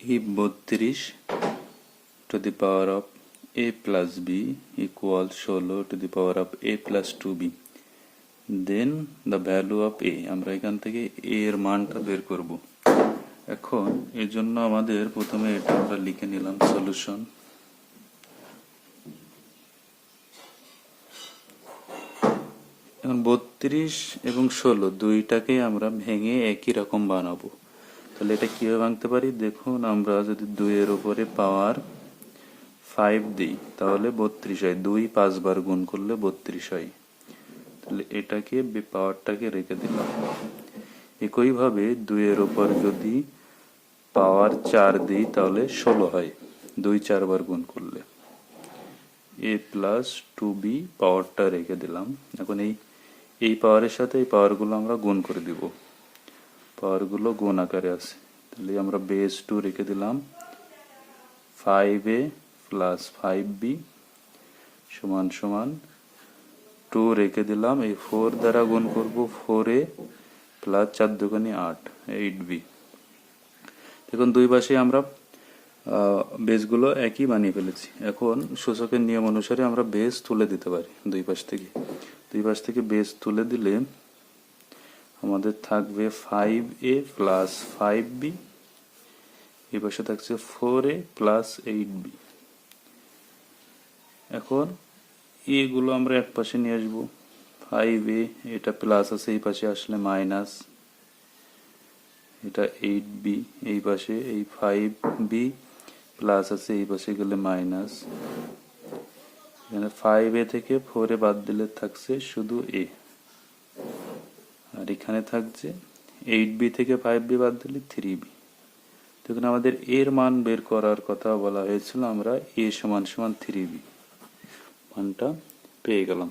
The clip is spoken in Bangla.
if বত্রিশ to the power of a plus b equals ষোলো to the power of a plus 2b then the value of a, আমরা এখান থেকে a এর মানটা বের করব। এখন এর জন্য আমাদের প্রথমে এটা আমরা লিখে নিলাম সলিউশন এখন বত্রিশ এবং ষোলো দুইটাকে আমরা ভেঙে একই রকম বানাবো। তাহলে এটা কীভাবে ভাঙতে পারি? দেখুন, আমরা যদি দুইয়ের উপরে পাওয়ার ফাইভ দিই, তাহলে বত্রিশ হয়। দুই পাঁচবার গুণ করলে বত্রিশ হয়। তাহলে এটাকে পাওয়ারটাকে রেখে দিলাম। একইভাবে দুইয়ের উপর যদি পাওয়ার চার দিই, তাহলে ষোলো হয়। দুই চারবার গুণ করলে। এ প্লাস টু বি পাওয়ারটা রেখে দিলাম। এখন এই এই পাওয়ারের সাথে এই পাওয়ারগুলো আমরা গুণ করে দিব। পাওয়ারগুলো গুণ আকারে আছে। তাহলে আমরা বেস টু রেখে দিলাম। Five A plus five B সমান সমান টু রেখে দিলাম। এই ফোর দ্বারা গুণ করব ফোর এ প্লাস চার দোকানি আট এইট বি দেখুন, দুই পাশে আমরা বেসগুলো একই বানিয়ে ফেলেছি। এখন সূচকের নিয়ম অনুসারে আমরা বেস তুলে দিতে পারি দুই পাশ থেকে। দুই পাশ থেকে বেস তুলে দিলে আমাদের থাকবে five A plus five B এই পাশে থাকছে four A plus eight B এখন এগুলো আমরা এক পাশে নিয়ে আসব। ফাইভ এ এটা প্লাস আছে, এই পাশে আসলে মাইনাস এটা এইট বি এই পাশে, এই ফাইভ বি প্লাস আছে, এই পাশে গেলে মাইনাস এখানে ফাইভ এ থেকে ফোর এ বাদ দিলে থাকছে শুধু এ এখানে থাকছে। এইট বি থেকে ফাইভ বি বাদ দিলে থ্রি বি দেখুন আমাদের এর মান বের করার কথা বলা হয়েছিল, আমরা এ সমান সমান থ্রি বি মানটা পেয়ে গেলাম।